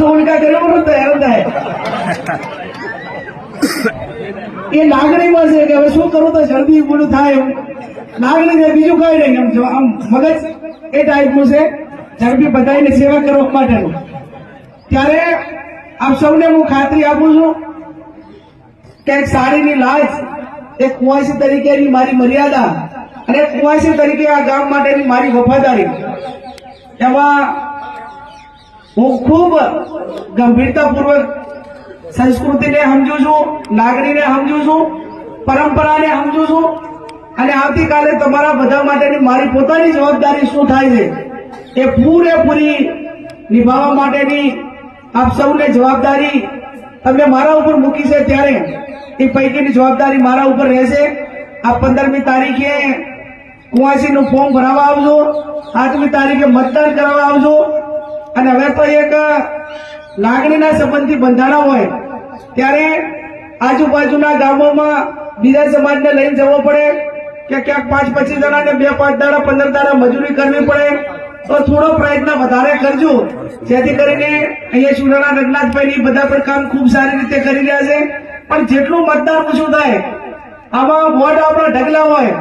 તો ઉલટા કર્યો ને તો હેરાન થાય. એ લાગણીમાં છે કે હવે શું કરું તો શરદી પૂરું થાય લાગણી છે, બીજું કઈ નહીં, એમ જો, આમ મગજ એ ટાઈપનું છે. ઝડપી બધાને સેવા કરવા માટેનું. ત્યારે આપ સૌને હું ખાતરી આપું છું કે સાડીની લાજ, એક કુંવાસી તરીકેની મારી મર્યાદા અને કુવાસી તરીકે આ ગામ માટેની મારી વફાદારી. એમાં હું ખૂબ ગંભીરતાપૂર્વક સંસ્કૃતિને સમજુ છું લાગણીને સમજુ છું, પરંપરાને સમજુ છું અને આવતીકાલે તમારા બધા માટેની મારી પોતાની જવાબદારી શું થાય છે, એ પૂરેપૂરી નિભાવવા માટેની આપ સૌને જવાબદારી તમે મારા ઉપર મૂકી છે ત્યારે એ પૈકીની જવાબદારી મારા ઉપર રહેશે. આ પંદરમી તારીખે કુવાસી નું ફોર્મ ભરાવા આવજો. આઠમી તારીખે મતદાન કરવા આવજો. અને હવે તો એક લાગણીના સંબંધથી બંધાણા હોય, ત્યારે આજુબાજુના ગામોમાં બીજા સમાજને લઈને જવો પડે કે ક્યાંક પાંચ પચીસ જણાને બે પાંચ દાડા, પંદર દાડા મજૂરી કરવી પડે. તો થોડો પ્રયત્ન વધારે કરજો, જેથી કરીને અહીંયા સુરાણા રંગનાથભાઈ બધા પણ કામ ખૂબ સારી રીતે કરી રહ્યા છે. પણ જેટલું મતદાન ઓછું થાય આમાં વોટ આપણા ઢગલા હોય.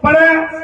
પણ